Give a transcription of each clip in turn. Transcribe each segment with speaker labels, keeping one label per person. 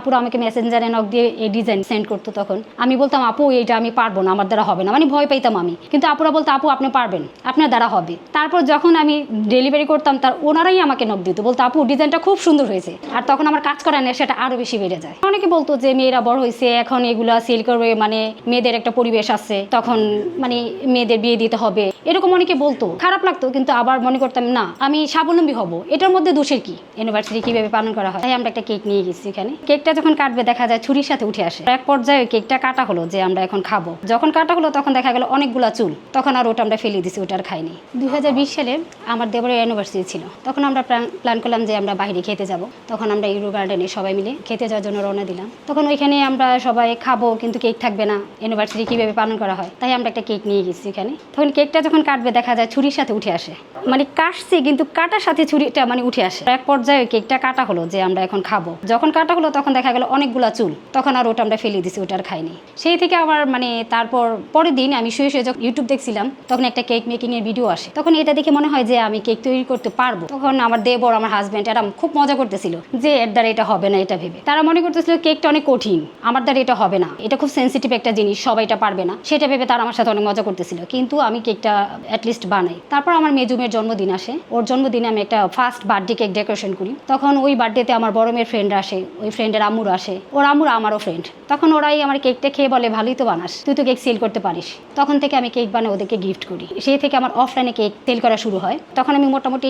Speaker 1: আপুরা আমাকে মেসেঞ্জারে নক দিয়ে এই ডিজাইন সেন্ড করতো তখন। আমি বলতাম, আপু, এইটা আমি পারব না, আমার দ্বারা হবে না। মানে ভয় পাইতাম আমি। কিন্তু আপুরা বলতো, আপু, আপনি পারবেন, আপনার দ্বারা হবে। তারপর যখন আমি ডেলিভারি করতাম, তার ওনারাই আমাকে নক দিত। বলতো, আপু ডিজাইনটা খুব সুন্দর হয়েছে। আর তখন আমার কাজ করার নেশাটা আরও বেশি বেড়ে যায়। অনেকে বলতো যে, মেয়েরা বড় হয়েছে এখন এগুলা সেল করবে মানে মেয়েদের একটা পরিবেশ আছে, তখন মানে মেয়েদের বিয়ে দিতে হবে। এরকম অনেকে বলতো। খারাপ লাগতো, কিন্তু আবার মনে করতাম, না, আমি স্বাবলম্বী হব। এটার মধ্যে দোষের কি? ইউনিভার্সিটি কীভাবে পালন করা হয়? তাই আমরা একটা কেক নিয়ে গেছি এখানে। কেকটা যখন কাটবে, দেখা যায় ছুরির সাথে উঠে আসে। এক পর্যায়ে কেকটা কাটা হলো যে আমরা এখন খাব। যখন কাটা হলো, তখন দেখা গেল অনেকগুলা চুল। তখন আর ওটা আমরা ফেলে দিছি, ওটা আর খাইনি। দু হাজার বিশ সালে আমার দেবরের ইউনিভার্সিটি ছিল। তখন আমরা প্ল্যান করলাম যে আমরা বাইরে খেতে যাব। তখন আমরা ইউরো গার্ডেনে সবাই মিলে খেতে যাওয়ার জন্য রওনা দিলাম। তখন ওইখানে আমরা সবাই খাব, কিন্তু কেক থাকবে না। ইউনিভার্সিটি কীভাবে পালন করা হয়? তাই আমরা একটা কেক নিয়ে গেছি এখানে তখন কেকটা যখন কাটবে, দেখা যায় ছুরির সাথে উঠে আসে। মানে কাটছে, কিন্তু কাটার সাথে ছুরিটা মানে উঠে আসে। এক পর্যায়ে কেকটা কাটা হলো যে আমরা এখন খাব। যখন কাটা হলো, তখন দেখা গেল অনেকগুলা চুল, তখন আর ওটা আমরা ফেলে দিছি, ওটা আর খাইনি। সেই থেকে আবার মানে তারপর পরের দিন আমি শুয়ে শুয়ে যখন ইউটিউব দেখছিলাম, তখন একটা কেক মেকিং এর ভিডিও আসে। তখন এটা দেখে মনে হয় যে আমি কেক তৈরি করতে পারব। তখন আমার দেবর, আমার হাজব্যান্ড এরা খুব মজা করতেছিল যে এর দ্বারা এটা হবে না, এটা ভেবে। তারা মনে করতেছিল কেকটা অনেক কঠিন, আমার দ্বারা এটা হবে না। এটা খুব সেন্সিটিভ একটা জিনিস, সবাই এটা পারবে না। সেটা ভেবে তারা আমার সাথে অনেক মজা করতেছিল। কিন্তু আমি কেকটা অ্যাটলিস্ট বানাই। তারপর আমার মেজুমের জন্মদিন আসে। ওর জন্মদিনে আমি একটা ফার্স্ট বার্থডে কেক ডেকোরেশন করি। তখন ওই বার্থডেতে আমার বড় মেয়ের ফ্রেন্ড আসে। ওই ফ্রেন্ডের আম্মুর আসে। ও রামুর আমারও ফ্রেন্ড তখন ওরাই আমার কেকটা খেয়ে বলে, ভালোই তো বানাস। তুই তো কেক সেল করতে পারিস। তখন থেকে আমি কেক বানিয়ে ওদেরকে গিফট করি। সেই থেকে আমার অফলাইনে কেক সেল করা শুরু হয়। তখন আমি মোটামুটি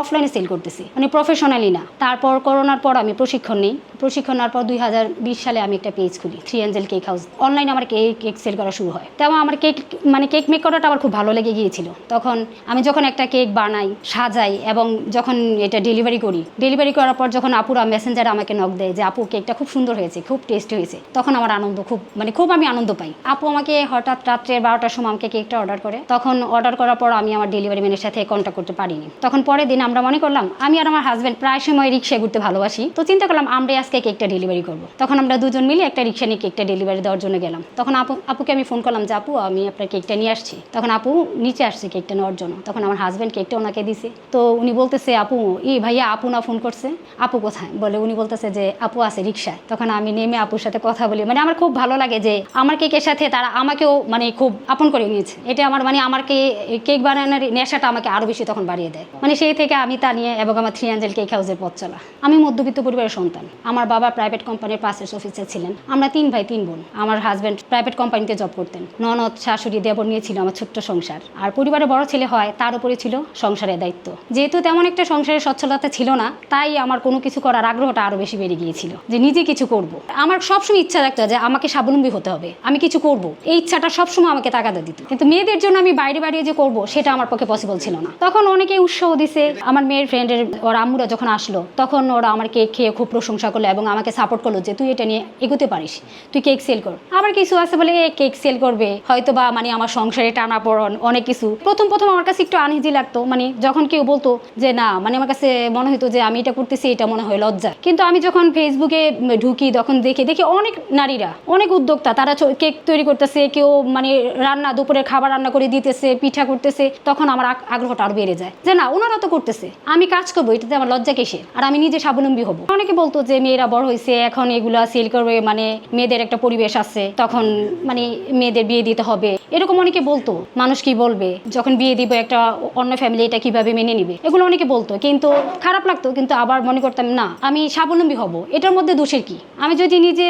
Speaker 1: অফলাইনে সেল করতেছি। মানে প্রফেশনালি না। তারপর করোনার পর আমি প্রশিক্ষণ নিই। প্রশিক্ষণ নেওয়ার পর দুই হাজার বিশ সালে আমি একটা পেজ খুলি থ্রি এঞ্জেল কেক হাউস অনলাইনে আমার কেক কেক সেল করা শুরু হয়। তেমন আমার কেক মানে কেক মেক করাটা আমার খুব ভালো লেগে গিয়েছিল। তখন আমি যখন একটা কেক বানাই, সাজাই এবং যখন এটা ডেলিভারি করি ডেলিভারি করার পর যখন আপুরা মেসেঞ্জারে আমাকে নক দেয় যে, আপু কেকটা খুব সুন্দর হয়েছে, খুব টেস্ট হয়েছে। তখন আমার আনন্দ খুব মানে খুব আমি আনন্দ পাই। আপু আমাকে হঠাৎ রাত্রে বারোটার সময় আমাকে কেকটা অর্ডার করে। তখন অর্ডার করার পর আমি আমার ডেলিভারি ম্যানের সাথে কন্ট্যাক্ট করতে পারিনি। তখন পরের দিন আমরা মনে করলাম, আমি আর আমার হাজব্যান্ড প্রায় সময় রিক্সায় ঘুরতে ভালোবাসি। তো চিন্তা করলাম, আমরা আজকে কেকটা ডেলিভারি করব। তখন আমরা দুজন মিলে একটা রিক্সা নিয়ে কেকটা ডেলিভারি দেওয়ার জন্য গেলাম। তখন আপু, আপুকে আমি ফোন করলাম যে, আপু, আমি আপনার কেকটা নিয়ে আসছি। তখন আপু নিচে আসছে কেকটা নেওয়ার জন্য। তখন আমার হাজব্যান্ড কেকটা ওনাকে দিছে। তো উনি বলতেছে, আপু, ই ভাইয়া, আপু না ফোন করছে? আপু কোথায়? বলে উনি বলতেছে যে, আপু আছে রিক্সায় তখন আমি নেমে আপুর সাথে কথা বলি। মানে আমার খুব ভালো লাগে যে, আমার কেকের সাথে তারা আমাকেও মানে খুব আপন করে নিয়েছে। এটা আমার মানে আমার কে, কেক বানানোর নেশাটা আমাকে আরও বেশি তখন বাড়িয়ে দেয়। মানে সেই থেকে আমি তা নিয়ে এবং আমার থ্রি অ্যাঞ্জেল কেক হাউসের পথ চলা। আমি মধ্যবিত্ত পরিবারের সন্তান। আমার বাবা প্রাইভেট কোম্পানির পাসেস অফিসার ছিলেন। আমরা তিন ভাই, তিন বোন। আমার হাজব্যান্ড প্রাইভেট কোম্পানিতে জব করতেন। ননদ, শাশুড়ি, দেবর নিয়ে ছিল আমার ছোট্ট সংসার। আর পরিবারে বড় ছেলে হয়, তার উপরে ছিল সংসারের দায়িত্ব। যেহেতু তেমন একটা সংসারের সচ্ছলতা ছিল না, তাই আমার কোনো কিছু করার আগ্রহটা আরও বেশি বেড়ে গিয়েছিল যে নিজে কিছু করব। আমার সবসময় ইচ্ছা থাকতো যে আমাকে স্বাবলম্বী হতে হবে, আমি কিছু করব। এই ইচ্ছাটা সবসময় আমাকে তাকাতে দিত। কিন্তু মেয়েদের জন্য আমি বাইরে বাইরে যে করব, সেটা আমার পক্ষে পসিবল ছিল না। তখন অনেকে উৎসাহ দিছে। আমার মেয়ের ফ্রেন্ডের ওর আম্মুরা যখন আসলো, তখন ওরা আমার কেক খেয়ে খুব প্রশংসা করল। এবং আমাকে সাপোর্ট করল যে তুই এটা নিয়ে এগোতে পারিস, তুই কেক সেল কর। আবার কিছু আছে বলে কেক সেল করবে। হয়তো বা মানে আমার সংসারে টানা পড়ন অনেক কিছু। প্রথম প্রথম আমার কাছে একটু আনইজি লাগতো। মানে যখন কেউ বলতো যে, না মানে আমার কাছে মনে হতো যে, আমি এটা করতেছি, এটা মনে হয় লজ্জা। কিন্তু আমি যখন ফেসবুকে ঢুকি, তখন দেখি দেখি অনেক নারীরা, অনেক উদ্যোক্তা, তারা কেক তৈরি করতেছে, কেউ মানে রান্না, দুপুরের খাবার রান্না করে দিতেছে, পিঠা করতেছে, তখন আমার আগ্রহটা আরও বেড়ে যায়। যে, না, ওনারা তো করতেছে, আমি কাজ করব, এটাতে আমার লজ্জা কিসের? আর আমি নিজে স্বাবলম্বী হব। অনেকে বলতো যে মেয়েরা বড় হয়েছে এখন এগুলা সেল করবে মানে মেয়েদের একটা পরিবেশ আছে, তখন মানে মেয়েদের বিয়ে দিতে হবে। এরকম অনেকে বলতো, মানুষ কি বলবে? যখন বিয়ে দিব একটা অন্য ফ্যামিলি এটা কীভাবে মেনে নিবে? এগুলো অনেকে বলতো, কিন্তু খারাপ লাগতো, কিন্তু আবার মনে করতাম, না, আমি স্বাবলম্বী হব। এটার মধ্যে দোষের কি? আমি যদি নিজে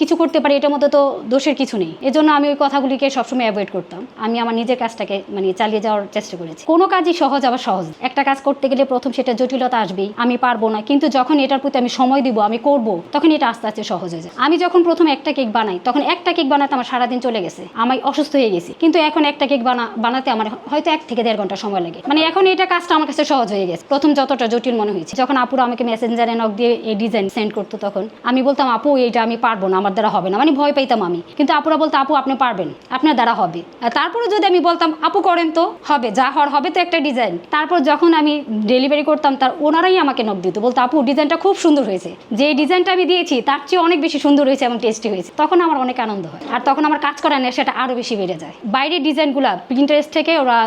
Speaker 1: কিছু করতে পারি, এটার মধ্যে তো দোষের কিছু নেই। এজন্য আমি ওই কথাগুলিকে সবসময় অ্যাভয়েড করতাম। আমি আমার নিজের কাজটাকে মানে চালিয়ে যাওয়ার চেষ্টা করেছি। কোনো কাজই সহজ, আবার সহজ একটা কাজ করতে গেলে প্রথম সেটা জটিলতা আসবেই। আমি পারব না, কিন্তু যখন এটার প্রতি আমি সময় দিব, আমি করব, তখন এটা আস্তে আস্তে সহজ হয়ে যায়। আমি যখন প্রথম একটা কেক বানাই, তখন একটা কেক বানাতে আমার সারাদিন চলে গেছে। আমি অসুস্থ হয়ে গেছি। কিন্তু এখন একটা কেক বানা, বানাতে আমার হয়তো এক থেকে দেড় ঘণ্টা সময় লাগে। মানে এখন এটা কাজটা আমার কাছে সহজ হয়ে গেছে। প্রথম যতটা জটিল মনে হয়েছে। যখন আপুরা আমাকে মেসেঞ্জারে নক দিয়ে এই ডিজাইন সেন্ড করতো তখন, আমি বলতাম, আপু, এইটা আমি পারব না, আমার দ্বারা হবে না। মানে ভয় পাইতাম আমি। কিন্তু আপুরা বলতো, আপু, আপনি পারবেন। আপনার দ্বারা হবে। তারপরে যদি আমি বলতাম, আপু, করেন তো, হবে, যা হওয়ার হবে তো একটা ডিজাইন তারপর যখন আমি ডেলিভারি করতাম, তার ওনারাই আমাকে নক দিত। বলতো, আপু ডিজাইনটা খুব সুন্দর হয়েছে। যে ডিজাইনটা আমি দিয়েছি, তার চেয়ে অনেক বেশি সুন্দর হয়েছে এবং টেস্টি হয়েছে। তখন আমার অনেক আনন্দ হয়। আর তখন আমার কাজ করার নেশাটা আরও বেশি বেড়ে যায়। বাইরের ডিজাইনগুলো প্রিন্টারেস্ট থেকে ওরা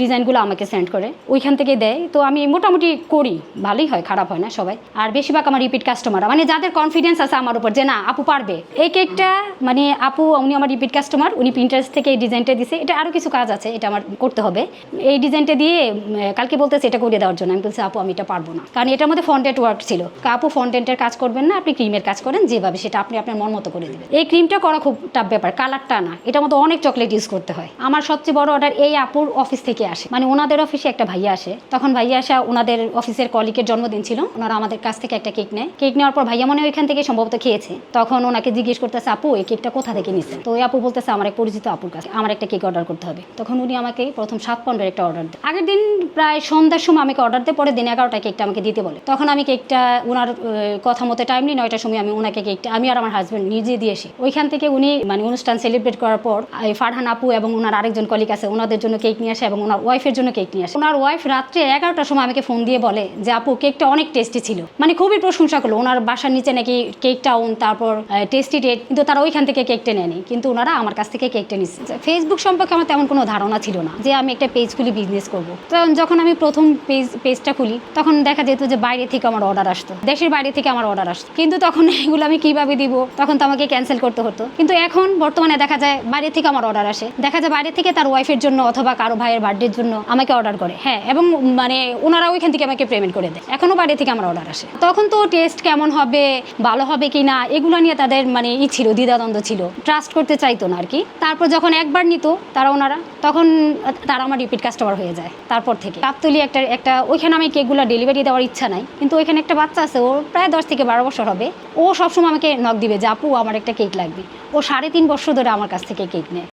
Speaker 1: ডিজাইনগুলো আমাকে সেন্ড করে, ওইখান থেকে দেয়। তো আমি মোটামুটি করি, ভালোই হয়, খারাপ হয় না সবাই। আর বেশিরভাগ আমার রিপিট কাস্টমার মানে যাদের কনফিডেন্স আছে আমার উপর যে না, আপু পারবে। এই কেকটা মানে আপু, উনি আমার রিপিট কাস্টমার উনি প্রিন্টার্স থেকে এই ডিজাইনটা দিছে। এটা আরও কিছু কাজ আছে, এটা আমার করতে হবে। এই ডিজাইনটা দিয়ে কালকে বলতেছে এটা করে দেওয়ার জন্য। আমি বলছি, আপু, আমি এটা পারব না। কারণ এটার মধ্যে ফন্টেন্ট ওয়ার্ক ছিল। আপু ফন্টেন্টের কাজ করবেন না, আপনি ক্রিমের কাজ করেন যেভাবে, সেটা আপনি আপনার মন মতো করে দেবেন। এই ক্রিমটা করা খুব টাফ ব্যাপার কালারটা না, এটার মতো অনেক চকলেট ইউজ করতে হয়। আমার সবচেয়ে বড় অর্ডার এই আপুর অফিস থেকে আসে। মানে ওনাদের অফিসে একটা ভাইয়া আসে। তখন ভাইয়া আসা ওনাদের অফিসের কলিকের জন্মদিন ছিল, ওনারা আমাদের কাছ থেকে একটা কেক নেয়। কেক নেওয়ার পর ভাইয়া মনে হয় ওইখান থেকে সম্ভবত খেয়েছে। তখন ওনাকে জিজ্ঞেস করতেছে, আপু, এই কেকটা কোথা থেকে নিছেন? তো ওই আপু বলতেছে, আমার এক পরিচিত আপুর কাছে। আমার একটা কেক অর্ডার করতে হবে। তখন উনি আমাকে প্রথম সাত পনেরো একটা অর্ডার দেয়। আগের দিন প্রায় সন্ধ্যার সময় আমাকে অর্ডার দেয় পরে দিন এগারোটা কেকটা আমাকে দিতে বলে। তখন আমি কেকটা ওনার কথা মতো টাইম নিই, নয়টার সময় আমি ওনাকে কেকটা আমি আর আমার হাজব্যান্ড নিজে দিয়ে আসি। ওইখান থেকে উনি মানে অনুষ্ঠান সেলিব্রেট করার পর ফারহান আপু এবং ওনার আরেকজন কলিগ আছে, ওনাদের জন্য কেক নিয়ে আসে এবং ওনার ওয়াইফের জন্য কেক নিয়ে আসে। ওনার ওয়াইফ রাত্রে এগারোটার সময় আমাকে ফোন দিয়ে বলে যে, আপু কেকটা অনেক টেস্টি ছিল। মানে খুবই প্রশংসা করল। ওনার বাসার নিচে নাকি কেকটা ওন তারপর টেস্টি ডেট কিন্তু তারা ওইখান থেকে কেকটা নেয়নি। কিন্তু ওনারা আমার কাছ থেকে কেকটা নিচ্ছে ফেসবুক সম্পর্কে আমার তেমন কোনো ধারণা ছিল না যে, আমি একটা পেজ খুলি বিজনেস করব। তখন যখন আমি প্রথম পেজ পেজটা খুলি, তখন দেখা যেত যে, বাইরে থেকে আমার অর্ডার আসতো। দেশের বাইরে থেকে আমার অর্ডার আসতো কিন্তু তখন এগুলো আমি কীভাবে দিব? তখন তো আমাকে ক্যান্সেল করতে হতো। কিন্তু এখন বর্তমানে দেখা যায় বাইরে থেকে আমার অর্ডার আসে। দেখা যায় বাইরে থেকে তার ওয়াইফের জন্য অথবা কারও ভাইয়ের বার্থডের জন্য আমাকে অর্ডার করে। হ্যাঁ এবং মানে ওনারা ওইখান থেকে আমাকে পেমেন্ট করে দেয়। এখনও বাইরে থেকে আমার অর্ডার আসে। তখন তো টেস্ট কেমন হবে, ভালো হবে কি না, এগুলো নিয়ে তাদের মানে ই ছিল, দ্বিধাদ্বন্দ্ব ছিল। ট্রাস্ট করতে চাইতো না আর কি। তারপর যখন একবার নিত তারা ওনারা, তখন তারা আমার রিপিট কাস্টমার হয়ে যায় তারপর থেকে। কাপতলি একটা একটা, ওইখানে আমি কেকগুলো ডেলিভারি দেওয়ার ইচ্ছা নাই। কিন্তু ওইখানে একটা বাচ্চা আছে ওর প্রায় দশ থেকে বারো বছর হবে। ও সবসময় আমাকে নখ দিবে যে, আপু, আমার একটা কেক লাগবে। ও সাড়ে তিন বছর ধরে আমার কাছ থেকে কেক নেয়।